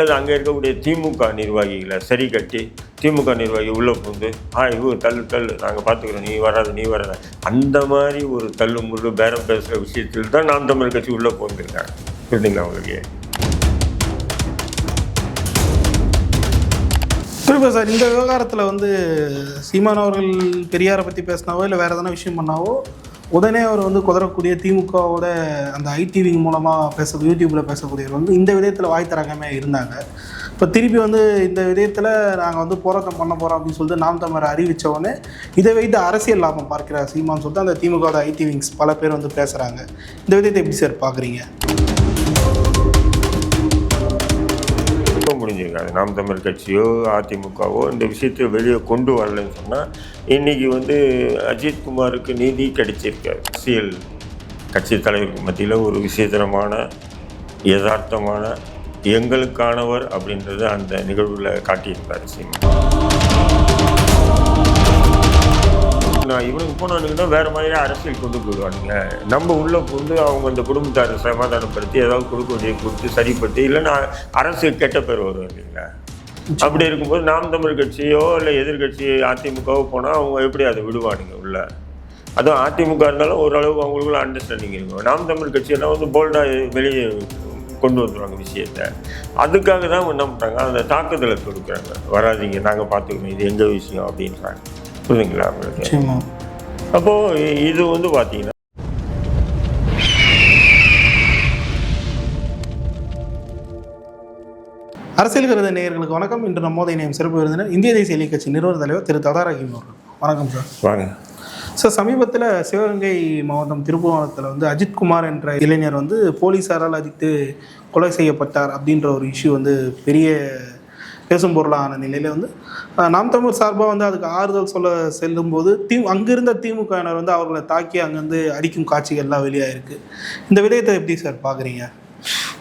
அது அங்கே இருக்கக்கூடிய திமுக நிர்வாகிகளை சரி கட்டி திமுக நிர்வாகி உள்ளே புகுந்து ஆ இவ தள்ளு தள்ளு நாங்கள் பார்த்துக்குறோம் நீ வராது நீ வராத. அந்த மாதிரி ஒரு தள்ளு முள்ளு பேரம் பேசுகிற விஷயத்தில் தான் நாம் தமிழ் கட்சி உள்ளே போந்திருக்காங்க புரியுதுங்களா உங்களுக்கு? குறிப்பாக சார் இந்த விவகாரத்தில் வந்து சீமான் அவர்கள் பெரியாரை பற்றி பேசினாவோ இல்லை வேறு எதனா விஷயம் பண்ணாவோ உடனே அவர் வந்து குதறக்கூடிய திமுகவோட அந்த ஐடிவிங் மூலமாக பேச யூடியூப்பில் பேசக்கூடியவர் வந்து இந்த விதயத்தில் வாய் தராகாமல் இருந்தாங்க. இப்போ திருப்பி வந்து இந்த விதயத்தில் நாங்கள் வந்து போராட்டம் பண்ண போகிறோம் அப்படின்னு சொல்லிட்டு நாம் தமிழர் அறிவித்தவொடனே இதை வைத்து அரசியல் லாபம் பார்க்கிறார் சீமான்னு சொல்லிட்டு அந்த திமுகவோட ஐடி விங்ஸ் பல பேர் வந்து பேசுகிறாங்க இந்த விதத்தை எப்படி சார் பார்க்குறீங்க இப்போ நாம் தமிழ் கட்சியோ அதிமுகவோ இந்த விஷயத்தை வெளியே கொண்டு வரலன்னு சொன்னால் இன்னைக்கு வந்து அஜித் குமாருக்கு நீதி கிடைச்சிருக்காது அரசியல் கட்சி தலைவருக்கு மத்தியில் ஒரு விசித்திரமான யதார்த்தமான எங்களுக்கானவர் அப்படின்றத அந்த நிகழ்வில் காட்டியிருந்தார் சீமா நான் இவனுக்கு போனானுங்கன்னா வேறு மாதிரியே அரசியல் கொண்டு போயிடுவானுங்க. நம்ம உள்ளே புகுந்து அவங்க இந்த குடும்பத்தாரை சமாதானப்படுத்தி ஏதாவது கொடுக்க வேண்டிய கொடுத்து சரிப்படுத்தி இல்லைன்னா அரசு கெட்ட பேர் வரும் இல்லைங்களா? அப்படி இருக்கும்போது நாம் தமிழ் கட்சியோ இல்லை எதிர்கட்சி அதிமுகவோ போனால் அவங்க எப்படி அதை விடுவானுங்க உள்ள? அதுவும் அதிமுக இருந்தாலும் ஓரளவுக்கு அவங்களுக்குள்ள அண்டர்ஸ்டாண்டிங் இருக்கும். நாம் தமிழ் கட்சியெல்லாம் வந்து போல்டாக வெளியே கொண்டு வந்துடுவாங்க விஷயத்த. அதுக்காக தான் என்ன பண்ணுறாங்க அந்த தாக்குதலை கொடுக்குறாங்க வராதீங்க நாங்கள் பார்த்துக்கணும் இது எங்கள் விஷயம் அப்படின்றாங்க. புரியுதுங்களா உங்களுக்கு? அப்போது இது வந்து பார்த்தீங்கன்னா அரசியல் கருத நேயர்களுக்கு வணக்கம். இன்று நம்மோதை நேயம் சிறப்பு விருந்தினர் இந்திய தேசிய இலக்கிய கட்சி நிறுவன தலைவர் திரு ததாரகிம் அவர்கள். வணக்கம் சார். வாங்க. சார் சமீபத்தில் சிவகங்கை மாவட்டம் திருப்புவனத்தில் வந்து அஜித்குமார் என்ற இளைஞர் வந்து போலீஸாரால் அடித்து கொலை செய்யப்பட்டார் அப்படின்ற ஒரு இஷ்யூ வந்து பெரிய பேசும் பொருளான நிலையில் வந்து நாம் தமிழ் சார்பாக வந்து அதுக்கு ஆறுதல் சொல்ல செல்லும்போது தி அங்கிருந்த திமுகவினர் வந்து அவர்களை தாக்கி அங்கேருந்து அடிக்கும் காட்சிகள்லாம் வெளியாயிருக்கு. இந்த விடயத்தை எப்படி சார் பார்க்குறீங்க?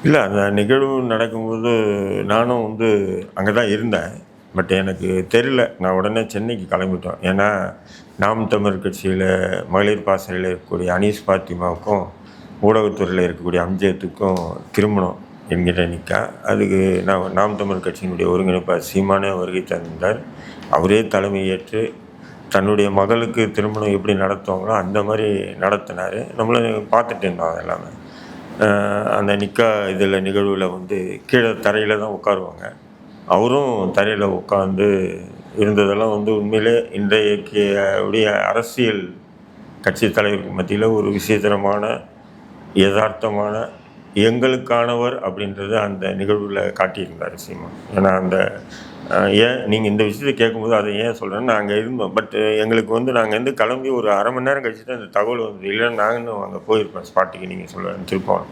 இல்லை அந்த நிகழ்வு நடக்கும்போது நானும் வந்து அங்கே தான் இருந்தேன். பட் எனக்கு தெரியல. நான் உடனே சென்னைக்கு கிளம்பிட்டோம். ஏன்னா நாம் தமிழ் கட்சியில் மகளிர் பாசறையில் இருக்கக்கூடிய அனீஸ் பாத்திமாவுக்கும் ஊடகத்துறையில் இருக்கக்கூடிய அம்ஜியத்துக்கும் திருமணம். என்கிட்ட நிக்கா. அதுக்கு நான் நாம் தமிழ் கட்சியினுடைய ஒருங்கிணைப்பாளர் சீமானே வருகை தந்தார். அவரே தலைமையேற்று தன்னுடைய மகளுக்கு திருமணம் எப்படி நடத்துவாங்களோ அந்த மாதிரி நடத்தினார். நம்மளும் பார்த்துட்டு இருந்தோம் அது எல்லாமே அந்த நிக்கா இதில் நிகழ்வில் வந்து கீழே தரையில் தான் உட்காருவாங்க. அவரும் தரையில் உட்காந்து இருந்ததெல்லாம் வந்து உண்மையிலே இன்றைய அரசியல் கட்சி தலைவருக்கு மத்தியில் ஒரு விசித்திரமான யதார்த்தமான எங்களுக்கானவர் அப்படின்றத அந்த நிகழ்வில் காட்டியிருந்தார் சீமா ஏன்னா அந்த ஏன் நீங்கள் இந்த விஷயத்தை கேட்கும்போது அதை ஏன் சொல்கிறேன்னு நாங்கள் இருந்தோம் பட் எங்களுக்கு வந்து நாங்கள் வந்து கிளம்பி ஒரு அரை மணி நேரம் கழிச்சு தான் இந்த தகவல் வந்து இல்லை நாங்கள் அங்கே போயிருப்போம் ஸ்பாட்டுக்கு நீங்கள் சொல்ல திருப்போம்.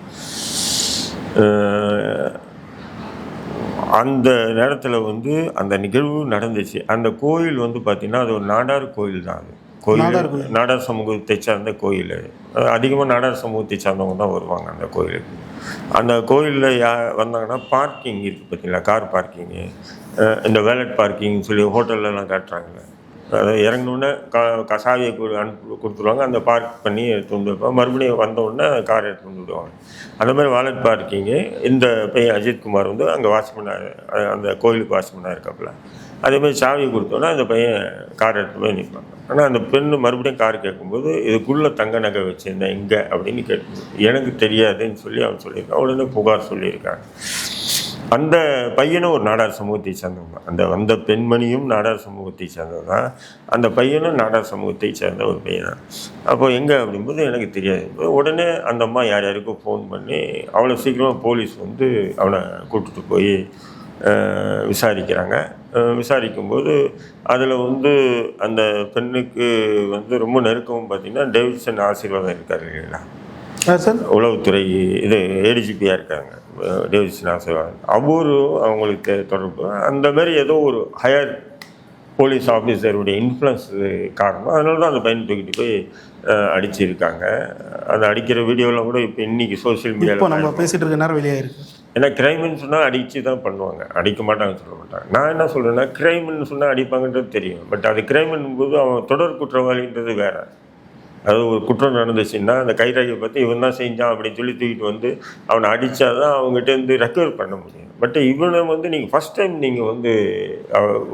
அந்த நேரத்தில் வந்து அந்த நிகழ்வு நடந்துச்சு. அந்த கோயில் வந்து பார்த்திங்கன்னா அது ஒரு நாடார் கோயில் தான் அது. கோயில் நாடார் சமூகத்தை சார்ந்த கோயில். அதிகமாக நாடார் சமூகத்தை சார்ந்தவங்க தான் வருவாங்க அந்த கோயிலுக்கு. அந்த கோயிலில் யா வந்தாங்கன்னா பார்க்கிங் இருக்குது பார்த்தீங்களா? கார் பார்க்கிங்கு இந்த வேலட் பார்க்கிங் சொல்லி ஹோட்டல்லலாம் காட்டுறாங்கல்ல. அதை இறங்கினோடனே கா க- சாவியை கொடு அனுப்பி கொடுத்துருவாங்க. அந்த பார்க் பண்ணி எடுத்து வந்து வைப்பாங்க மறுபடியும் வந்த உடனே கார் எடுத்து வந்து விடுவாங்க அந்த மாதிரி வாலட் பார்க்கிங்கு இந்த பையன் அஜித்குமார் வந்து அங்கே வாட்ச்மேனாக அந்த கோயிலுக்கு வாட்ச்மேனாக இருக்காப்புல. அதே மாதிரி சாவியை கொடுத்தோன்னா அந்த பையன் கார் எடுத்து போய் நிற்பாங்க ஆனால் அந்த பெண்ணு மறுபடியும் கார் கேட்கும்போது இதுக்குள்ளே தங்க நகை வச்சுருந்தேன் இங்கே அப்படின்னு கேட்டு எனக்கு தெரியாதுன்னு சொல்லி அவன் சொல்லியிருக்கான். உடனே புகார் சொல்லியிருக்காங்க அந்த பையனும் ஒரு நாடார் சமூகத்தை சேர்ந்தவங்க தான் அந்த பெண்மணியும் நாடார் சமூகத்தை சேர்ந்தவங்க தான் அந்த பையனும் நாடார் சமூகத்தை சேர்ந்த ஒரு பையன் தான். அப்போ எங்கே அப்படிங்கும்போது எனக்கு தெரியாது. உடனே அந்த அம்மா யார் யாருக்கும் ஃபோன் பண்ணி அவ்வளோ சீக்கிரமாக போலீஸ் வந்து அவனை கூப்பிட்டுட்டு போய் விசாரிக்கிறாங்க. விசாரிக்கும்போது அதில் வந்து அந்த பெண்ணுக்கு வந்து ரொம்ப நெருக்கமும் பார்த்திங்கன்னா டேவிட்சன் ஆசீர்வாதம் இருக்கார் இல்லைங்களா? சார். உளவுத்துறை இது ஏடிஜிபியாக இருக்காங்க. டேவிட்சன் ஆசீர்வாதம். அவரும் அவங்களுக்கு தொடர்பு. அந்த மாதிரி ஏதோ ஒரு ஹையர் போலீஸ் ஆஃபீஸருடைய இன்ஃப்ளூயன்ஸ் காரணம் அதனால தான் அந்த பையன் தூக்கிட்டு போய் அடிச்சிருக்காங்க. அந்த அடிக்கிற வீடியோலாம் கூட இப்போ இன்னைக்கு சோஷியல் இப்போ மீடியாவில் நம்ம பேசிட்டு இருக்க நேரம் வெளியாயிருக்கு. ஏன்னா கிரைம்னு சொன்னால் அடித்து தான் பண்ணுவாங்க. அடிக்க மாட்டாங்கன்னு சொல்ல மாட்டாங்க. நான் என்ன சொல்கிறேன்னா கிரைம்னு சொன்னால் அடிப்பாங்கன்றது தெரியும். பட் அது கிரைம்னும் போது அவன் தொடர் குற்றவாளின்றது வேறு. அதாவது ஒரு குற்றம் நடந்துச்சுன்னா அந்த கைராகியை பற்றி இவன் தான் செஞ்சான் அப்படின்னு சொல்லி தூக்கிட்டு வந்து அவனை அடித்தா தான் அவங்ககிட்ட இருந்து ரெக்கவர் பண்ண முடியும். பட் இவனை வந்து நீங்கள் ஃபஸ்ட் டைம் நீங்கள் வந்து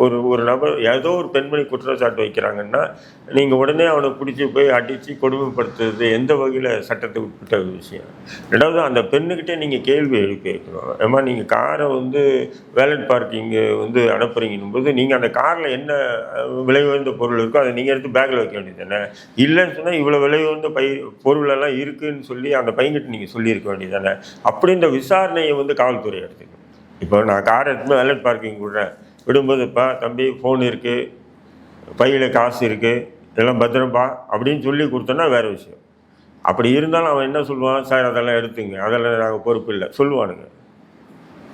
ஒரு ஒரு நபர் ஏதோ ஒரு பெண்மணி குற்றச்சாட்டு வைக்கிறாங்கன்னா நீங்கள் உடனே அவனை பிடிச்சி போய் அடித்து கொடுமைப்படுத்துறது எந்த வகையில் சட்டத்துக்கு உட்பட்ட ஒரு விஷயம்? ரெண்டாவது அந்த பெண்ணுக்கிட்டே நீங்கள் கேள்வி எழுப்பி வைக்கணும் ஏமா நீங்கள் காரை வந்து வேலட் பார்க்கிங்கு வந்து அனுப்புறீங்கன்னும் போது நீங்கள் அந்த காரில் என்ன விலை உயர்ந்த பொருள் இருக்கோ அதை நீங்கள் எடுத்து பேக்கில் வைக்க வேண்டியது தானே? இல்லைன்னு சொன்னால் இவ்வளோ விலை உயர்ந்த பை பொருளெல்லாம் இருக்குன்னு சொல்லி அந்த பையன்கிட்ட நீங்கள் சொல்லியிருக்க வேண்டியது தானே அப்படி இந்த விசாரணையை வந்து காவல்துறை எடுத்துக்கணும் இப்போ நான் காரை எடுத்து வேலட் பார்க்கிங் விடுறேன். விடும்போதுப்பா தம்பி ஃபோன் இருக்குது பையில் காசு இருக்குது இதெல்லாம் பத்திரப்பா அப்படின்னு சொல்லி கொடுத்தோன்னா வேறு விஷயம். அப்படி இருந்தாலும் அவன் என்ன சொல்லுவான்? சார் அதெல்லாம் எடுத்துங்க. அதெல்லாம் நாங்கள் பொறுப்பு இல்லை. சொல்லுவானுங்க.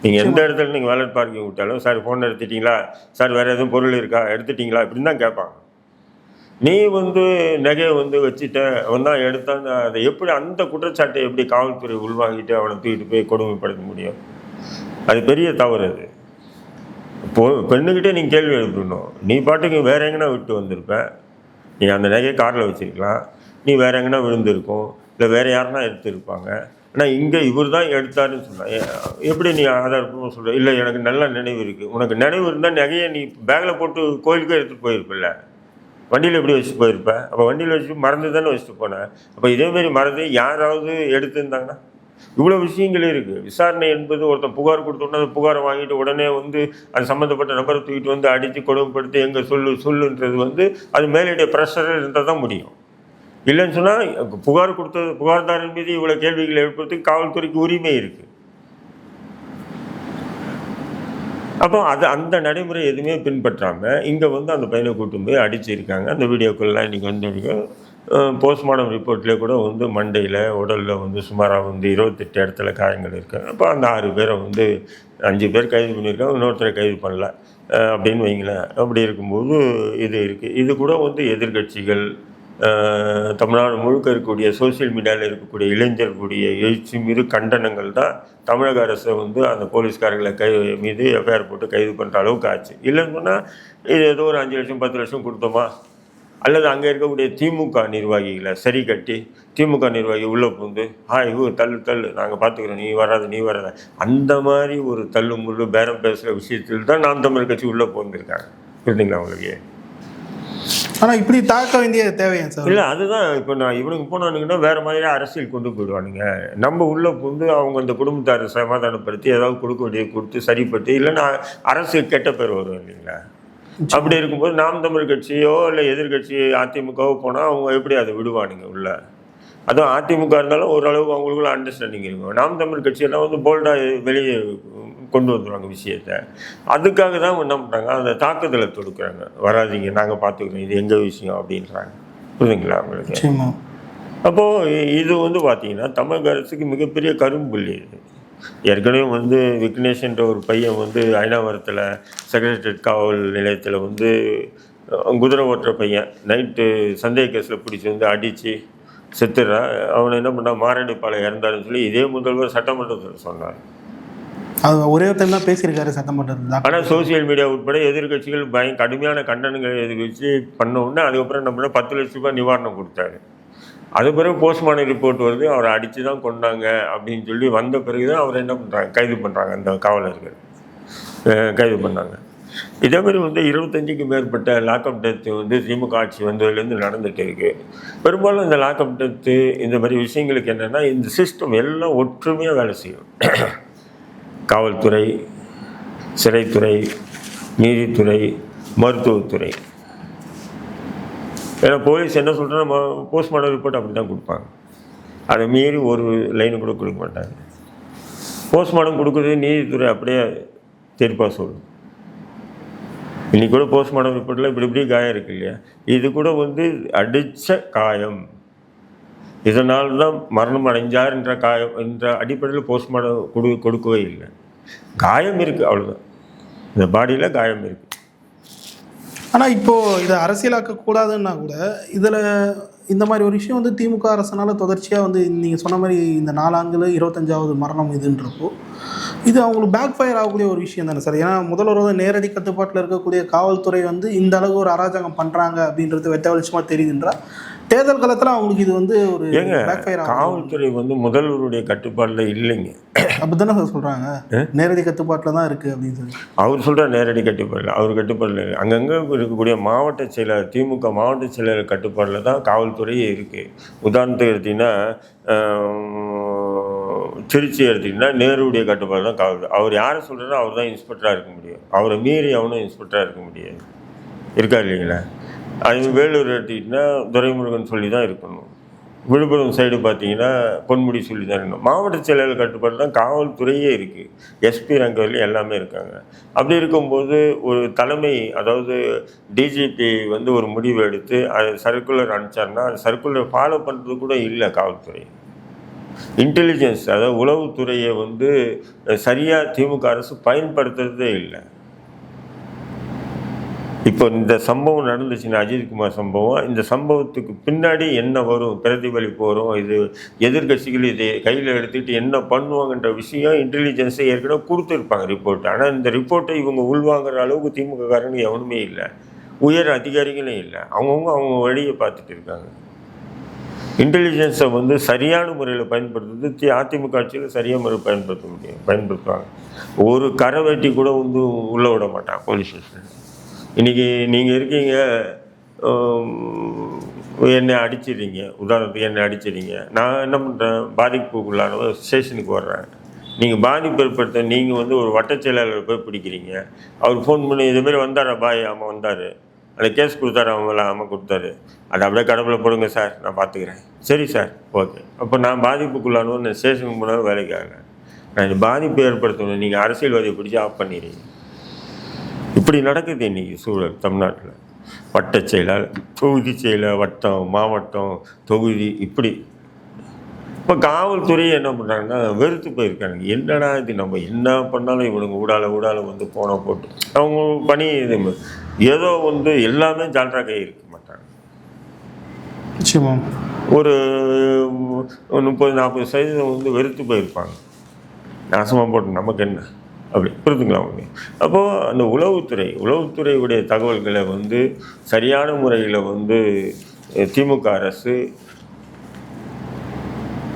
நீங்கள் எந்த இடத்துல நீங்கள் வேலட் பார்க்கிங் விட்டாலும் சார் ஃபோன் எடுத்துட்டீங்களா? சார் வேறு எதுவும் பொருள் இருக்கா? எடுத்துட்டீங்களா? இப்படின்னு தான் கேட்பாங்க. நீ வந்து நகையை வந்து வச்சுட்ட அவன் தான் எடுத்தான் அதை எப்படி அந்த குற்றச்சாட்டை எப்படி காவல்துறை உள்வாங்கிட்டு அவனை தூக்கிட்டு போய் கொடுமைப்படுத்த முடியும்? அது பெரிய தவறு அது. பொ பெண்ணுக்கிட்டே நீங்கள் கேள்வி எழுப்பணும். நீ பாட்டுக்கு வேற எங்கேனா விட்டு வந்திருப்ப. நீ அந்த நகையை காரில் வச்சிருக்கலாம். நீ வேற எங்கேனா விழுந்திருக்கும். இல்லை வேற யாருன்னா எடுத்திருப்பாங்க. ஆனால் இங்கே இவர் தான் எடுத்தாருன்னு சொன்னான் எப்படி நீ ஆதாரப்பூர்வம் சொல்கிற இல்லை எனக்கு நல்ல நினைவு இருக்குது உனக்கு நினைவு இருந்தால் நகையை நீ பேக்கில் போட்டு கோயிலுக்கே எடுத்துகிட்டு போயிருப்பில்ல. வண்டியில் எப்படி வச்சுட்டு போயிருப்பேன் அப்போ வண்டியில் வச்சுட்டு மறந்து தானே வச்சுட்டு போனேன் அப்போ இதேமாரி மறந்து யாராவது எடுத்துருந்தாங்கன்னா? இவ்வளோ விஷயங்கள் இருக்குது விசாரணை என்பது ஒருத்தன் புகார் கொடுத்தோன்னா அந்த புகாரை வாங்கிட்டு உடனே வந்து அது சம்மந்தப்பட்ட நபரை தூக்கிட்டு வந்து அடித்து கொடுமைப்படுத்தி எங்கே சொல்லு சொல்லுன்றது வந்து அது மேலிடைய ப்ரெஷர் இருந்தால் தான் முடியும். இல்லைன்னு சொன்னால் புகார் கொடுத்தது புகார்தாரின் மீது இவ்வளோ கேள்விகளை எழுப்புறதுக்கு காவல்துறைக்கு உரிமை இருக்குது அப்போ அது அந்த நடைமுறை எதுவுமே பின்பற்றாமல் இங்கே வந்து அந்த பையனை கூட்டும் போய் அடிச்சிருக்காங்க. அந்த வீடியோக்கள்லாம் இன்றைக்கி வந்து போஸ்ட்மார்ட்டம் ரிப்போர்ட்லேயே கூட வந்து மண்டையில் உடலில் வந்து சுமாராக வந்து இருபத்தெட்டு இடத்துல காயங்கள் இருக்காங்க அப்போ அந்த ஆறு பேரை வந்து அஞ்சு பேர் கைது பண்ணியிருக்காங்க இன்னொருத்தரை கைது பண்ணல. அப்படின்னு வைங்களேன். அப்படி இருக்கும்போது இது இருக்குது இது கூட வந்து எதிர்க்கட்சிகள் தமிழ்நாடு முழுக்க இருக்கக்கூடிய சோஷியல் மீடியாவில் இருக்கக்கூடிய இளைஞர்களுடைய எழுச்சி மீது கண்டனங்கள் தான் தமிழக அரசை வந்து அந்த போலீஸ்காரங்களை கை மீது எஃப்ஐஆர் போட்டு கைது பண்ணுற அளவுக்கு ஆச்சு. இல்லைன்னு சொன்னால் இது ஏதோ ஒரு அஞ்சு லட்சம் பத்து லட்சம் கொடுத்தோமா? அல்லது அங்கே இருக்கக்கூடிய திமுக நிர்வாகிகளை சரி கட்டி திமுக நிர்வாகி உள்ளே புகுந்து ஆ ஹூ தள்ளு தள்ளு நாங்கள் பார்த்துக்குறோம் நீ வராத நீ வராத. அந்த மாதிரி ஒரு தள்ளு முள்ளு பேரம் பேசுகிற விஷயத்தில் தான் நாம் தமிழ் கட்சி உள்ளே போந்திருக்காங்க புரிஞ்சுங்களா உங்களுக்கு? ஆனால் இப்படி தாக்க வேண்டிய தேவையா சார்? இல்லை அதுதான். இப்போ நான் இவனுக்கு போனானுங்கன்னா வேறு மாதிரி அரசியல் கொண்டு போயிடுவானுங்க. நம்ம உள்ளே புகுந்து அவங்க அந்த குடும்பத்தார் சமாதானப்படுத்தி ஏதாவது கொடுக்க வேண்டியது கொடுத்து சரிப்பட்டு இல்லைன்னா அரசியல் கெட்ட பேர் வரும் இல்லைங்களா? அப்படி இருக்கும்போது நாம் தமிழ் கட்சியோ இல்லை எதிர்கட்சி அதிமுகவோ போனால் அவங்க எப்படி அதை விடுவானுங்க உள்ள? அதுவும் அதிமுக இருந்தாலும் ஓரளவுக்கு அவங்களுக்குள்ள அண்டர்ஸ்டாண்டிங் இருக்கும். நாம் தமிழ் கட்சியெல்லாம் வந்து போல்டாக வெளியே கொண்டு வந்துடுவாங்க விஷயத்த. அதுக்காக தான் என்ன பண்ணுறாங்க அந்த தாக்குதலை தொடுக்குறாங்க. வராதீங்க நாங்கள் பார்த்துக்கிறோம் இது எங்கள் விஷயம் அப்படின்றாங்க. புரியுதுங்களா உங்களுக்கு? அப்போது இது வந்து பார்த்தீங்கன்னா தமிழக அரசுக்கு மிகப்பெரிய கரும்புள்ளி இது. ஏற்கனவே வந்து விக்னேஷ்ன்ற ஒரு பையன் வந்து ஐநாவரத்தில் செக்ரட்டரியேட் காவல் நிலையத்தில் வந்து குதிரை ஓட்டுற பையன் நைட்டு சந்தேக கேஸில் பிடிச்சி வந்து அடித்து செத்துடுறா அவனை என்ன பண்ணான்? மாரடைப்பாளர் இறந்தாருன்னு சொல்லி இதே முதல்வர் சட்டமன்றத்தில் சொன்னார். அது ஒரே ஒரு டைம் தான் பேசியிருக்காரு சட்டமன்றத்தில் தான். ஆனால் சோசியல் மீடியா உட்பட எதிர்க்கட்சிகள் பய கடுமையான கண்டனங்களை எதிர்கட்சி பண்ண உடனே அதுக்கப்புறம் நம்ம பத்து லட்ச ரூபாய் நிவாரணம் கொடுத்தாரு. அது பிறகு போஸ்ட்மார்டம் ரிப்போர்ட் வருது அவரை அடித்து தான் கொண்டாங்க அப்படின்னு சொல்லி வந்த பிறகு தான் அவரை என்ன பண்ணுறாங்க கைது பண்ணுறாங்க அந்த காவலர்கள். கைது பண்ணாங்க. இதே மாதிரி வந்து இருபத்தஞ்சுக்கு மேற்பட்ட லாக்அப் டெத்து வந்து திமுக ஆட்சி வந்ததுலேருந்து நடந்துட்டு இருக்கு. பெரும்பாலும் இந்த லாக்அப் டெத்து இந்த மாதிரி விஷயங்களுக்கு என்னென்னா இந்த சிஸ்டம் எல்லாம் ஒற்றுமையாக வேலை செய்யும். காவல்துறை சிறைத்துறை நீதித்துறை மருத்துவத்துறை. ஏன்னா போலீஸ் என்ன சொல்கிறேன்னா போஸ்ட்மார்ட்டம் ரிப்போர்ட் அப்படி தான் கொடுப்பாங்க. அதை மீறி ஒரு லைன் கூட கொடுக்க மாட்டாங்க. போஸ்ட்மார்ட்டம் கொடுக்குறது நீதித்துறை அப்படியே தீர்ப்பாக சொல்லும். இன்றைக்கூட கூட போஸ்ட்மார்ட்டம் ரிப்போர்ட்டில் இப்படி இப்படி காயம் இருக்கு இல்லையா? இது கூட வந்து அடித்த காயம். இதனால் தான் மரணம் அடைஞ்சார் என்ற காயம் என்ற அடிப்படையில் போஸ்ட்மார்டம் கொடு கொடுக்கவே இல்லை. காயம் இருக்குது அவ்வளோதான் இந்த பாடியில் காயம் இருக்குது ஆனால் இப்போது இதை அரசியலாக்க கூடாதுன்னா கூட இதில் இந்த மாதிரி ஒரு விஷயம் வந்து திமுக அரசனால் தொடர்ச்சியாக வந்து நீங்கள் சொன்ன மாதிரி இந்த நாலாங்கில் இருபத்தஞ்சாவது மரணம் இதுன்றப்போ இது அவங்களுக்கு பேக் ஃபயர் ஆகக்கூடிய ஒரு விஷயம் தானே சார்? ஏன்னா முதல்வர் வந்து நேரடி கட்டுப்பாட்டில் இருக்கக்கூடிய காவல்துறை வந்து இந்த அளவு ஒரு அராஜகம் பண்ணுறாங்க அப்படின்றது வெட்ட வெளிச்சமா தெரியுதுன்றா? தேர்தல் காலத்தில் அவங்களுக்கு இது வந்து ஒரு ஏங்க காவல்துறை வந்து முதல்வருடைய கட்டுப்பாட்டில் இல்லைங்க. அப்படி தானே சார் சொல்கிறாங்க நேரடி கட்டுப்பாட்டில் தான் இருக்குது அப்படின்னு சொல்லி. அவர் சொல்கிற நேரடி கட்டுப்பாடில் அவர் கட்டுப்பாடில் இல்லை. அங்கங்கே இருக்கக்கூடிய மாவட்ட செயலர் திமுக மாவட்ட செயலர் கட்டுப்பாடில் தான் காவல்துறையே இருக்குது உதாரணத்துக்கு எடுத்திங்கன்னா திருச்சி எடுத்திங்கன்னா நேருடைய கட்டுப்பாடு தான் காவல் அவர் யாரை சொல்கிறாரோ அவர் தான் இன்ஸ்பெக்டராக இருக்க முடியும். அவரை மீறி அவனும் இன்ஸ்பெக்டராக இருக்க முடியாது. இருக்கா இல்லைங்களா? அது வேலூர் எடுத்துக்கிட்டிங்கன்னா துரைமுருகன் சொல்லி தான் இருக்கணும். விழுப்புரம் சைடு பார்த்தீங்கன்னா பொன்முடி சொல்லி தான் இருக்கணும். மாவட்ட செயலாளர் கட்டுப்பாடு தான் காவல்துறையே இருக்குது எஸ்பி ரேங்க் எல்லாமே இருக்காங்க. அப்படி இருக்கும்போது ஒரு தலைமை அதாவது டிஜிபி வந்து ஒரு முடிவு எடுத்து அது சர்க்குலர் அனுப்பிச்சாருன்னா அது சர்க்குலர் ஃபாலோ பண்ணுறது கூட இல்லை காவல்துறை. இன்டெலிஜென்ஸ் அதாவது உளவுத்துறையை வந்து சரியாக திமுக அரசு பயன்படுத்துறதே இல்லை. இப்போ இந்த சம்பவம் நடந்துச்சுன்னா அஜித்குமார் சம்பவம். இந்த சம்பவத்துக்கு பின்னாடி என்ன வரும்? பிரதிபலிப்பு வரும் இது எதிர்க்கட்சிகள் இதை கையில் எடுத்துக்கிட்டு என்ன பண்ணுவாங்கன்ற விஷயம் இன்டெலிஜென்ஸை ஏற்கனவே கொடுத்துருப்பாங்க ரிப்போர்ட் ஆனால் இந்த ரிப்போர்ட்டை இவங்க உள்வாங்குற அளவுக்கு திமுக காரங்க எவனுமே இல்லை. உயர் அதிகாரிகளும் இல்லை. அவங்கவுங்க அவங்க வழியை பார்த்துட்டு இருக்காங்க. இன்டெலிஜென்ஸை வந்து சரியான முறையில் பயன்படுத்துறது அதிமுக ஆட்சியில் சரியான முறையில் பயன்படுத்த முடியும் பயன்படுத்துவாங்க. ஒரு கரை வெட்டி கூட வந்து உள்ளே விட மாட்டான் போலீஸ் ஸ்டேஷன் இன்றைக்கி நீங்கள் இருக்கீங்க என்னை அடிச்சிடுறீங்க உதாரணத்துக்கு என்னை அடிச்சிடுறீங்க. நான் என்ன பண்ணுறேன் பாதிப்புக்குள்ளான ஸ்டேஷனுக்கு வர்றேன். நீங்கள் பாதிப்பு ஏற்படுத்த நீங்கள் வந்து ஒரு வட்டச் செயலாளர் போய் பிடிக்கிறீங்க. அவர் ஃபோன் பண்ணி இதுமாரி வந்தாரா பாய்? ஆமாம் வந்தார். அந்த கேஸ் கொடுத்தாரு அவங்கள ஆமாம் கொடுத்தாரு. அதை அப்படியே கடவுளை போடுங்க சார். நான் பார்த்துக்கிறேன். சரி சார். ஓகே. அப்போ நான் பாதிப்புக்குள்ளானவன் நான் ஸ்டேஷனுக்கு போனாலும் வேலைக்கு ஆகிறேன் நான் பாதிப்பு ஏற்படுத்தணும். நீங்கள் அரசியல்வாதியை பிடிச்சி ஆஃப் பண்ணிடுறீங்க. இப்படி நடக்குது இன்னைக்கு சூழல் தமிழ்நாட்டில். வட்ட செயலாளர் தொகுதி செயலர் வட்டம் மாவட்டம் தொகுதி இப்படி. இப்போ காவல்துறை என்ன பண்ணுறாங்கன்னா வெறுத்து போயிருக்காங்க. என்னடா இது நம்ம என்ன பண்ணாலும் இவனுங்க ஊடால ஊடால வந்து போன போட்டு. அவங்க பணி இது ஏதோ வந்து எல்லாமே ஜால்ரா கை இருக்க மாட்டாங்க. நிச்சயமா. ஒரு முப்பது நாற்பது சதவீதம் வந்து வெறுத்து போயிருப்பாங்க. நாசமாக போட்டு நமக்கு என்ன? அப்படி புரிதுங்களா உங்களுக்கு? அப்போது அந்த உளவுத்துறை உளவுத்துறையுடைய தகவல்களை வந்து சரியான முறையில் வந்து திமுக அரசு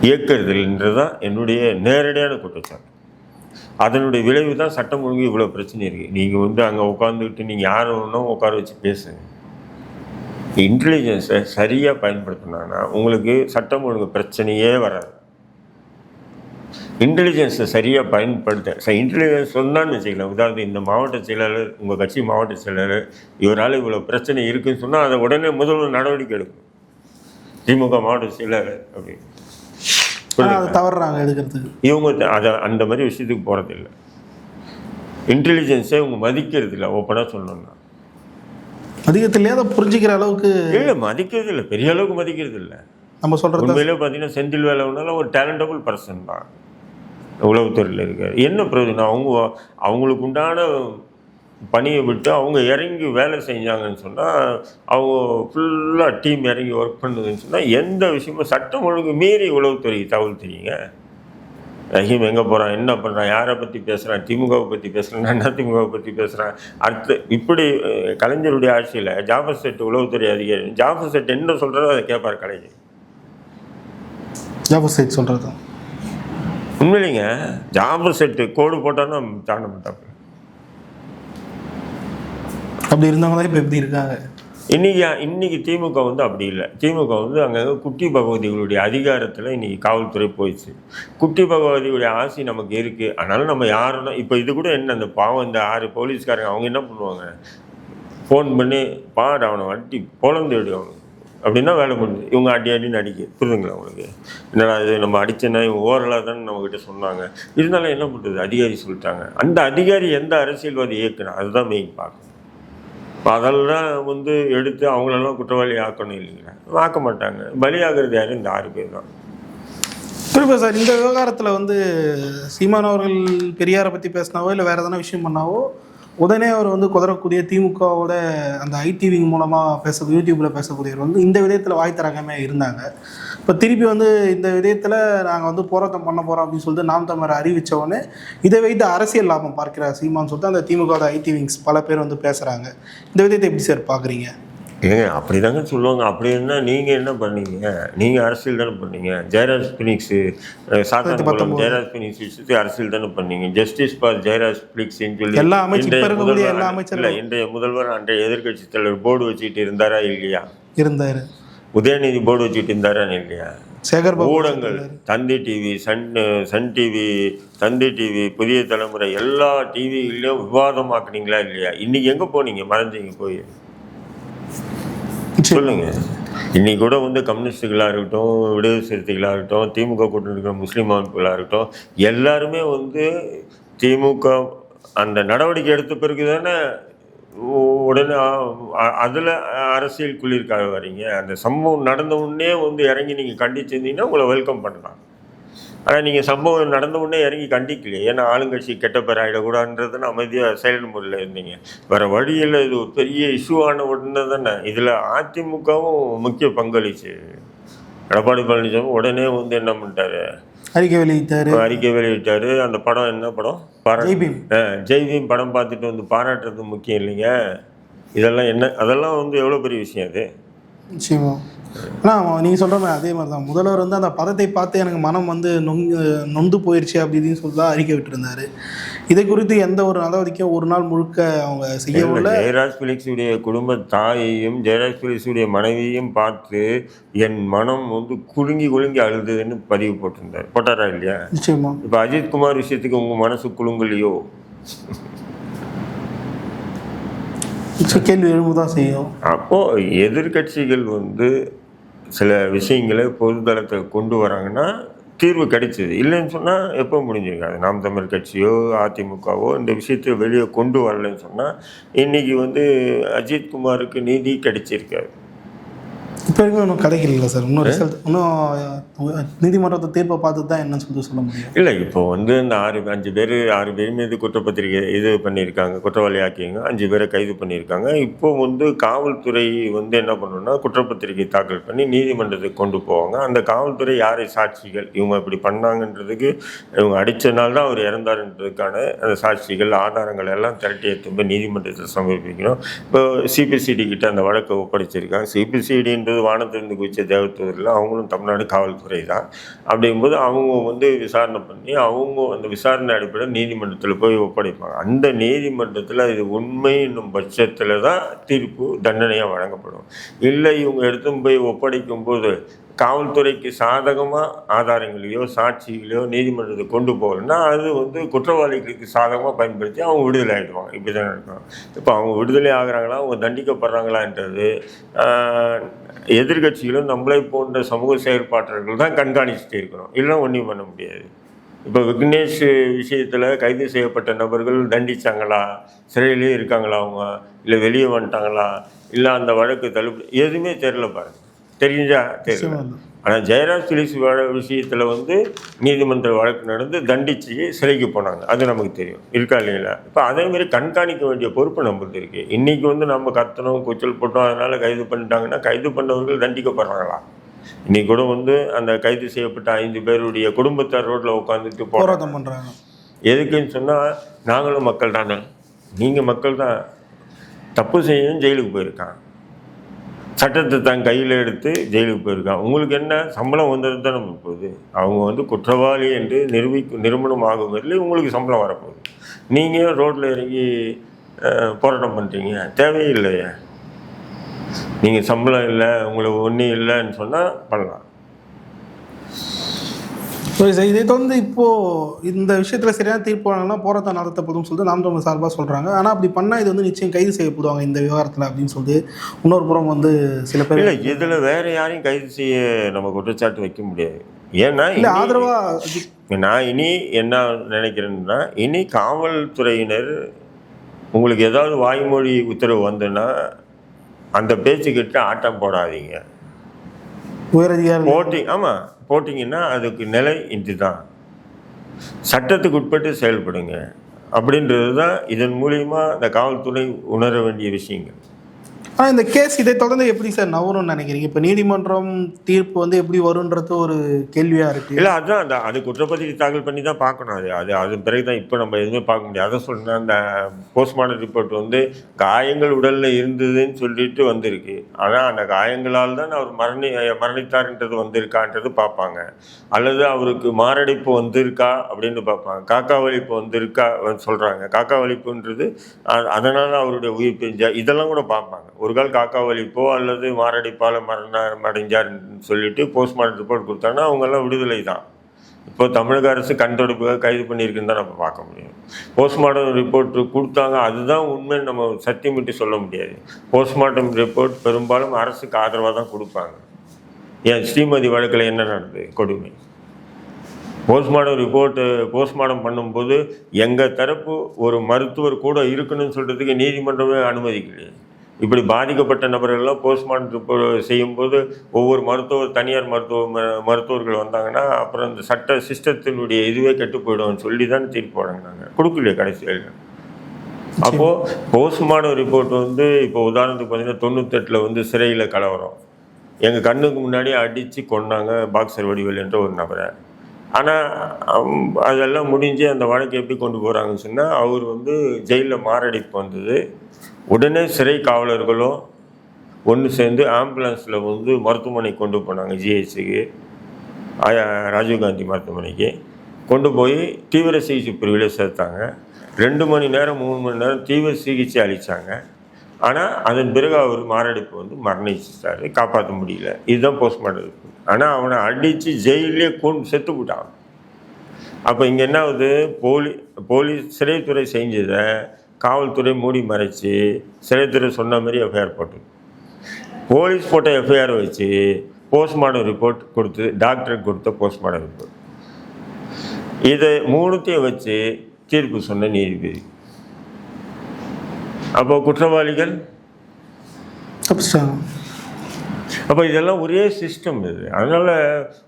இயக்கிறதுன்றது தான் என்னுடைய நேரடியான குற்றச்சாட்டு. அதனுடைய விளைவு தான் சட்டம் ஒழுங்கு இவ்வளோ பிரச்சனை இருக்குது நீங்கள் வந்து அங்கே உட்காந்துக்கிட்டு நீங்கள் யார் ஒன்றும் உட்கார வச்சு பேசுங்க. இன்டெலிஜென்ஸை சரியாக பயன்படுத்தினாங்கன்னா உங்களுக்கு சட்டம் ஒழுங்கு பிரச்சனையே வராது. இன்டெலிஜென்ஸை சரியாக பயன்படுத்த ச இன்டெலிஜென்ஸ் சொன்னான்னு வச்சுக்கலாம் உதாரணத்துக்கு இந்த மாவட்ட செயலாளர் உங்கள் கட்சி மாவட்ட செயலாளர் இவரால் இவ்வளோ பிரச்சனை இருக்குன்னு சொன்னால் அதை உடனே முதல்வர் நடவடிக்கை எடுக்கணும். திமுக மாவட்ட செயலாளர் அப்படின்னு. தவறுறாங்க எடுக்கிறதுக்கு. இவங்க அதை அந்த மாதிரி விஷயத்துக்கு போகிறதில்ல இன்டெலிஜென்ஸை இவங்க மதிக்கிறது இல்லை ஓப்பனாக சொல்லணும்னா. அதிகத்திலேயே அதை புரிஞ்சிக்கிற அளவுக்கு இல்லை மதிக்கிறது இல்லை பெரிய அளவுக்கு மதிக்கிறது இல்லை நம்ம சொல்கிறத உண்மையிலே பார்த்தீங்கன்னா செந்தில் வேலைனாலும் ஒரு டேலண்டபுள் பர்சன் தான். உளவுத்துறையில் இருக்கார். என்ன பிரயோஜனம்? அவங்க அவங்களுக்கு உண்டான பணியை விட்டு அவங்க இறங்கி வேலை செஞ்சாங்கன்னு சொன்னால் அவங்க ஃபுல்லாக டீம் இறங்கி ஒர்க் பண்ணுதுன்னு சொன்னால் எந்த விஷயமும் சட்டம் ஒழுங்கு மீறி உளவுத்துறைக்கு தகவல் தெரியுங்க. ரஹீம் எங்கே போகிறான் என்ன பண்ணுறான் யாரை பற்றி பேசுகிறான் திமுகவை பற்றி பேசுகிறான் அண்ணா திமுகவை பற்றி பேசுகிறான் அடுத்து இப்படி கலைஞருடைய ஆட்சியில் ஜாஃபர் செட் உளவுத்துறை அதிகாரி ஜாஃபர் செட் என்ன சொல்கிறதோ அதை கேட்பார் கலைஞர். ஜாஃபர் செட் சொல்கிறது உண்மையிலேங்க ஜாபர் செட்டு கோடு போட்டான்னா தாண்ட மாட்டாங்க. அப்படி இருந்தவங்க தான் இப்போ எப்படி இருக்காங்க. இன்னைக்கு இன்னைக்கு திமுக வந்து அப்படி இல்லை. திமுக வந்து அங்கங்கே குட்டி பகவதிகளுடைய அதிகாரத்தில் இன்னைக்கு காவல்துறை போயிடுச்சு. குட்டி பகவதியுடைய ஆசை நமக்கு இருக்குது அதனால நம்ம யாருன்னா இப்போ இது கூட என்ன அந்த பாவம் இந்த ஆறு போலீஸ்காரங்க அவங்க என்ன பண்ணுவாங்க? ஃபோன் பண்ணி பாரு அவனை வட்டி பொழந்து விடு அவனுக்கு அப்படின்னா வேலை முடிஞ்சு. இவங்க அடி அடின்னு அடிக்க. புரியுதுங்களா உங்களுக்கு? என்னடா இது நம்ம அடிச்சேன்னா இவங்க ஓரலாக தானே நம்மக்கிட்ட சொன்னாங்க. இருந்தாலும் என்ன பண்ணுறது அதிகாரி சொல்லிட்டாங்க. அந்த அதிகாரி எந்த அரசியல்வாதி இயக்குனா அதுதான் மெயின் பார்க்கணும். இப்போ அதெல்லாம் வந்து எடுத்து அவங்களெல்லாம் குற்றவாளி ஆக்கணும் இல்லைங்களா? ஆக்க மாட்டாங்க. பலியாகிறது யாரும் இந்த ஆறு பேர் தான். குறிப்பாக சார் இந்த விவகாரத்தில் வந்து சீமான் அவர்கள் பெரியாரை பற்றி பேசினாவோ இல்லை வேறு எதனா விஷயம் பண்ணாவோ உடனே அவர் வந்து குதறக்கூடிய திமுகவோட அந்த ஐடி விங் மூலமாக பேச யூடியூப்பில் பேசக்கூடியவர் வந்து இந்த விதயத்தில் வாய் தராங்கமே இருந்தாங்க. இப்போ திருப்பி வந்து இந்த விதயத்தில் நாங்கள் வந்து போராட்டம் பண்ண போகிறோம் அப்படின்னு சொல்லிட்டு நாம் தமிழர் அறிவித்தவொடனே உடனே இதை வைத்து அரசியல் லாபம் பார்க்கிறார் சீமான்னு சொல்லிட்டு அந்த திமுகவோட ஐடி விங்ஸ் பல பேர் வந்து பேசுகிறாங்க இந்த விதயத்தை எப்படி சார் பார்க்குறீங்க ஏங்க அப்படிதாங்க சொல்லுவாங்க. அப்படின்னா நீங்கள் என்ன பண்ணீங்க? நீங்கள் அரசியல் தானே பண்ணீங்க. ஜெயராஜ் பினிக்ஸு சாத்தான்குளம் ஜெயராஜ் பினிக்ஸ் விஷயத்தை அரசியல் தானே பண்ணீங்க. ஜஸ்டிஸ் ஃபார் ஜெயராஜ் பினிக்ஸ்ன்னு சொல்லி இல்லை இன்றைய முதல்வர் அன்றைய எதிர்க்கட்சி தலைவர் போர்டு வச்சுக்கிட்டு இருந்தாரா இல்லையா? இருந்தார். உதயநிதி போர்டு வச்சுக்கிட்டு இருந்தாரா இல்லையா? சேகர் ஊடகங்கள் Thanthi TV Sun Sun TV Thanthi TV Puthiya Thalaimurai எல்லா டிவிலையும் விவாதமாக்குனீங்களா இல்லையா? இன்னைக்கு எங்கே போனீங்க? மறைஞ்சீங்க போய். சொல்லுங்க. இன்னைக்கு கூட வந்து கம்யூனிஸ்டுகளாக இருக்கட்டும் விடுதலை சிறுத்தைகளாக இருக்கட்டும் திமுக கூட்டணி இருக்கிற முஸ்லீம் அமைப்புகளாக இருக்கட்டும் எல்லாருமே வந்து திமுக அந்த நடவடிக்கை எடுத்த பிறகு தானே உடனே அதில் அரசியல் குளிர்காக வரீங்க. அந்த சம்பவம் நடந்த உடனே வந்து இறங்கி நீங்கள் கண்டிச்சிருந்தீங்கன்னா உங்களை வெல்கம் பண்ணலாம். ஆனால் நீங்கள் சம்பவம் நடந்த உடனே இறங்கி கண்டிக்கலையே. ஏன்னா ஆளுங்கட்சி கெட்ட பேர் ஆகிடக்கூடாதுன்றதுன்னு அமைதியாக செயல் முறையில் இருந்தீங்க. வேறு வழியில் இது ஒரு பெரிய இஷ்யூ ஆன உடனே தானே. இதில் அதிமுகவும் முக்கிய பங்களிச்சு. எடப்பாடி பழனிசாமி உடனே வந்து என்ன பண்ணிட்டாரு? அறிக்கை வெளியிட்டாரு. அறிக்கை வெளியிட்டாரு. அந்த படம் என்ன படம்? ஜெய்பீம் ஜெய்பீம் படம் பார்த்துட்டு வந்து பாராட்டுறது முக்கியம் இல்லைங்க. இதெல்லாம் என்ன அதெல்லாம் வந்து எவ்வளோ பெரிய விஷயம் அது? நிச்சயமா. ஆனால் நீங்கள் சொல்கிற மாதிரி அதே மாதிரி தான் முதல்வர் வந்து அந்த பதத்தை பார்த்து எனக்கு மனம் வந்து நொங்கு நொந்து போயிடுச்சு அப்படி இப்படின்னு சொல்லி தான் அறிக்கை விட்டுருந்தாரு. இதை குறித்து எந்த ஒரு நடவடிக்கையும் ஒரு நாள் முழுக்க அவங்க செய்யவும் இல்லை ஜெயராஜ் பிலிக்ஸுடைய குடும்ப தாயையும் ஜெயராஜ் பிலிக்ஸுடைய மனைவியையும் பார்த்து என் மனம் வந்து குலுங்கி குலுங்கி அழுதுன்னு பதிவு போட்டிருந்தார். போட்டாரா இல்லையா? நிச்சயமா. இப்போ அஜித் குமார் விஷயத்துக்கு உங்க மனசு குலுங்கலையோ? கேள்வி எழும்புதான் செய்யும். அப்போ எதிர்க்கட்சிகள் வந்து சில விஷயங்களை பொதுதளத்தில் கொண்டு வராங்கன்னா தீர்வு கிடைச்சிது. இல்லைன்னு சொன்னால் எப்போ முடிஞ்சிருக்காது? நாம் தமிழ் கட்சியோ அதிமுகவோ இந்த விஷயத்தை வெளியே கொண்டு வரலைன்னு சொன்னால் இன்னைக்கு வந்து அஜித் குமாருக்கு நீதி கிடைச்சிருக்காது. இப்போ வரைக்கும் இன்னும் கிடைக்கல சார். இன்னும் ரிசல்ட் இன்னும் நீதிமன்றத்தை தீர்ப்பை பார்த்து தான் என்னன்னு சொல்லி சொல்ல முடியும். இல்லை இப்போ வந்து இந்த ஆறு அஞ்சு பேர் ஆறு பேர் மீது குற்றப்பத்திரிகை இது பண்ணியிருக்காங்க குற்றவாளி ஆக்கிங்க அஞ்சு பேரை கைது பண்ணியிருக்காங்க. இப்போ வந்து காவல்துறை வந்து என்ன பண்ணணும்னா குற்றப்பத்திரிகை தாக்கல் பண்ணி நீதிமன்றத்துக்கு கொண்டு போவாங்க. அந்த காவல்துறை யாரை சாட்சிகள் இவங்க இப்படி பண்ணாங்கன்றதுக்கு இவங்க அடித்தனால தான் அவர் இறந்தாருன்றதுக்கான அந்த சாட்சிகள் ஆதாரங்கள் எல்லாம் திரட்டி எடுத்து நீதிமன்றத்தில் சமர்ப்பிக்கணும். இப்போ சிபிசிடி கிட்ட அந்த வழக்கை ஒப்படைச்சிருக்காங்க. என்பது வானத்திலிருந்து குதிச்ச தேவத்தூரில் அவங்களும் தமிழ்நாடு காவல்துறை தான். அப்படிங்கும்போது அவங்க வந்து விசாரணை பண்ணி அவங்க அந்த விசாரணை அடிப்படையில் நீதிமன்றத்தில் போய் ஒப்படைப்பாங்க. அந்த நீதிமன்றத்தில் இது உண்மை என்னும் பட்சத்தில் தான் தீர்ப்பு தண்டனையாக வழங்கப்படும். இல்லை இவங்க எடுத்து போய் ஒப்படைக்கும் போது காவல்துறைக்கு சாதகமாக ஆதாரங்களையோ சாட்சிகளையோ நீதிமன்றத்தை கொண்டு போகலன்னா அது வந்து குற்றவாளிகளுக்கு சாதகமாக பயன்படுத்தி அவங்க விடுதலை ஆகிடுவாங்க இப்படி தான் நடக்கும் இப்போ அவங்க விடுதலை ஆகுறாங்களா அவங்க தண்டிக்கப்படுறாங்களான்றது எதிர்கட்சிகளும் எதிர்க்கட்சிகளும் நம்மளை போன்ற சமூக செயற்பாட்டர்கள் தான் கண்காணிச்சுட்டு இருக்கணும். இல்லைன்னா ஒன்றும் பண்ண முடியாது. இப்போ விக்னேஷ் விஷயத்தில் கைது செய்யப்பட்ட நபர்கள் தண்டிச்சாங்களா? சிறையிலே இருக்காங்களா அவங்க? இல்லை வெளியே வந்துட்டாங்களா? இல்லை அந்த வழக்கு தள்ளுபடி எதுவுமே தெரில பாருங்கள் தெரிஞ்சா தெரியல ஆனால் ஜெயராஜ் வழ விஷயத்தில் வந்து நீதிமன்ற வழக்கு நடந்து தண்டிச்சு சிறைக்கு போனாங்க. அது நமக்கு தெரியும். இருக்கா இல்லைங்களா? இப்போ அதேமாரி கண்காணிக்க வேண்டிய பொறுப்பு நம்மளுக்கு இருக்குது இன்றைக்கி வந்து நம்ம கத்தணும் கூச்சல் போட்டோம் அதனால் கைது பண்ணிட்டாங்கன்னா கைது பண்ணவர்கள் தண்டிக்கப்படுறாங்களா? இன்னைக்கு கூட வந்து அந்த கைது செய்யப்பட்ட ஐந்து பேருடைய குடும்பத்தார் ரோட்டில் உட்காந்துட்டு போராட்டம் பண்ணுறாங்க எதுக்குன்னு சொன்னால் நாங்களும் மக்கள் தானே. நீங்கள் மக்கள் தான். தப்பு செய்யும் ஜெயிலுக்கு போயிருக்கான் சட்டத்தை தான் கையில் எடுத்து ஜெயிலுக்கு போயிருக்கான் உங்களுக்கு என்ன? சம்பளம் வந்தது தானே போகுது. அவங்க வந்து குற்றவாளி என்று நிரூபி நிரூபணம் ஆகும் வரலையும் உங்களுக்கு சம்பளம் வரப்போகுது. நீங்கள் ரோட்டில் இறங்கி போராட்டம் பண்ணுறீங்க தேவையில்லையே நீங்கள் சம்பளம் இல்லை உங்களுக்கு ஒன்றும் இல்லைன்னு சொன்னால் பண்ணலாம். சரி சார் இதை தொடர்ந்து இப்போ இந்த விஷயத்துல சரியான தீர்ப்பு வழங்கினா போராட்டம் நடத்தப்படும் சொல்லிட்டு நாம் தமிழ் சார்பாக சொல்றாங்க. ஆனா அப்படி பண்ணா இது வந்து நிச்சயம் கைது செய்யப்படுவாங்க இந்த விவகாரத்துல அப்படின்னு சொல்லிட்டு இன்னொரு புறம் வந்து சில பேர் இல்லை இதில் வேற யாரையும் கைது செய்ய நம்ம குற்றச்சாட்டு வைக்க முடியாது. ஏன்னா இல்ல இனி- ஆதரவா நான் இனி என்ன நினைக்கிறேன்னா இனி காவல்துறையினர் உங்களுக்கு ஏதாவது வாய்மொழி உத்தரவு வந்துன்னா அந்த பேச்சுக்கிட்ட ஆட்டம் போடாதீங்க. உயரதிகாரி போட்டி ஆமாம் போட்டிங்கன்னா அதுக்கு நிலை இதுதான். சட்டத்துக்கு உட்பட்டு செயல்படுங்க. அப்படின்றது தான் இதன் மூலியமாக இந்த காவல்துறை உணர வேண்டிய விஷயங்கள். ஆனால் இந்த கேஸ் இதை தொடர்ந்து எப்படி சார் நவரும்னு நினைக்கிறீங்க? இப்போ நீதிமன்றம் தீர்ப்பு வந்து எப்படி வருன்றது ஒரு கேள்வியாக இருக்குது இல்லை அதுதான் அந்த அது குற்றப்பத்திரிகை தாக்கல் பண்ணி தான் பார்க்கணும். அது அது அது பிறகு தான் இப்போ நம்ம எதுவுமே பார்க்க முடியாது. அதை சொன்னேன் அந்த போஸ்ட்மார்டம் ரிப்போர்ட் வந்து காயங்கள் உடலில் இருந்ததுன்னு சொல்லிட்டு வந்திருக்கு. ஆனால் அந்த காயங்களால் தான் அவர் மரணி மரணித்தார்ன்றது வந்திருக்கான்றது பார்ப்பாங்க. அல்லது அவருக்கு மாரடைப்பு வந்திருக்கா அப்படின்னு பார்ப்பாங்க. காக்கா வலிப்பு வந்திருக்கா சொல்கிறாங்க காக்கா வலிப்புன்றது அதனால் அவருடைய உயிர் பிரிஞ்சா இதெல்லாம் கூட பார்ப்பாங்க. ஒரு கால் காக்கா வலிப்போ அல்லது மாரடைப்பால் மரண அடைஞ்சாருன்னு சொல்லிட்டு போஸ்ட்மார்ட்டம் ரிப்போர்ட் கொடுத்தாங்கன்னா அவங்கெல்லாம் விடுதலை தான். இப்போ தமிழக அரசு கண் தொடர்புக்காக கைது பண்ணியிருக்குன்னு தான் நம்ம பார்க்க முடியும். போஸ்ட்மார்ட்டம் ரிப்போர்ட் கொடுத்தாங்க அதுதான் உண்மைன்னு நம்ம சத்தியமிட்டு சொல்ல முடியாது. போஸ்ட்மார்ட்டம் ரிப்போர்ட் பெரும்பாலும் அரசுக்கு ஆதரவாக தான் கொடுப்பாங்க. ஏன் ஸ்ரீமதி வழக்கில் என்ன நடந்தது? கொடுமை. போஸ்ட்மார்ட்டம் ரிப்போர்ட்டு போஸ்ட்மார்ட்டம் பண்ணும்போது எங்கள் தரப்பு ஒரு மருத்துவர் கூட இருக்கணும்னு சொல்கிறதுக்கு நீதிமன்றமே அனுமதிக்கலையே. இப்படி பாதிக்கப்பட்ட நபர்கள்லாம் போஸ்ட்மார்ட்டம் செய்யும்போது ஒவ்வொரு மருத்துவர் தனியார் மருத்துவ ம- மருத்துவர்கள் வந்தாங்கன்னா அப்புறம் இந்த சட்ட சிஸ்டத்தினுடைய இதுவே கெட்டு போயிடும்னு சொல்லி தான் தீர்ப்பு வழங்கினாங்க. கொடுக்கலையே கடைசியில் அப்போது போஸ்ட்மார்ட்டம் ரிப்போர்ட் வந்து இப்போ உதாரணத்துக்கு பார்த்தீங்கன்னா தொண்ணூத்தெட்டில் வந்து சிறையில் கலவரம். எங்கள் கண்ணுக்கு முன்னாடி அடித்து கொண்டாங்க பாக்ஸர் வடிவேல் என்ற ஒரு நபரை. ஆனால் அதெல்லாம் முடிஞ்சு அந்த வழக்கை எப்படி கொண்டு போகிறாங்கன்னு சொன்னால் அவர் வந்து ஜெயிலில் மாரடைப்பு வந்தது. உடனே சிறை காவலர்களும் ஒன்று சேர்ந்து ஆம்புலன்ஸில் வந்து மருத்துவமனைக்கு கொண்டு போனாங்க ஜிஹெச்சுக்கு. ராஜீவ்காந்தி மருத்துவமனைக்கு. கொண்டு போய் தீவிர சிகிச்சை பிரிவில் சேர்த்தாங்க. ரெண்டு மணி நேரம் மூணு மணி நேரம் தீவிர சிகிச்சை அளித்தாங்க ஆனால் அதன் பிறகு அவர் மாரடைப்பு வந்து மரணிச்சிட்டார் காப்பாற்ற முடியல. இதுதான் போஸ்ட்மார்ட்டம் ஆனால் அவனை அடித்து ஜெயிலே கொண்டு செத்து போட்டான் அப்போ இங்கே என்ன ஆகுது? போலி போலீஸ் சிறைத்துறை செஞ்சதை காவல்துறை மூடி மறைச்சு சிறைத்துறை சொன்ன மாதிரி எஃப்ஐஆர் போட்டு. போலீஸ் போட்ட எஃப்ஐஆர் வச்சு போஸ்ட்மார்ட்டம் ரிப்போர்ட் கொடுத்து டாக்டருக்கு கொடுத்த போஸ்ட்மார்ட்டம் ரிப்போர்ட் இதை மூணுத்தையும் வச்சு தீர்ப்பு சொன்ன நீதிபதி. அப்போ குற்றவாளிகள்? தப்பிச்சிட்டாங்க அப்போ இதெல்லாம் ஒரே சிஸ்டம் இது. அதனால்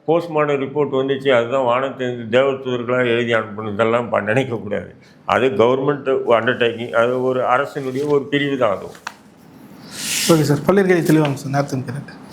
போஸ்ட்மார்ட்டம் ரிப்போர்ட் வந்துச்சு அதுதான் வானத்திலிருந்து தேவத்தூர்களாக எழுதி அனுப்பணும் இதெல்லாம் ப- நினைக்கக்கூடாது அது கவர்மெண்ட் அண்டர்டேக்கிங் அது ஒரு அரசினுடைய ஒரு பிரிவு தான் அதுவும். Okay sir. பள்ளியர்களை தெளிவாங்க சார். நேரத்தின் கேட்டு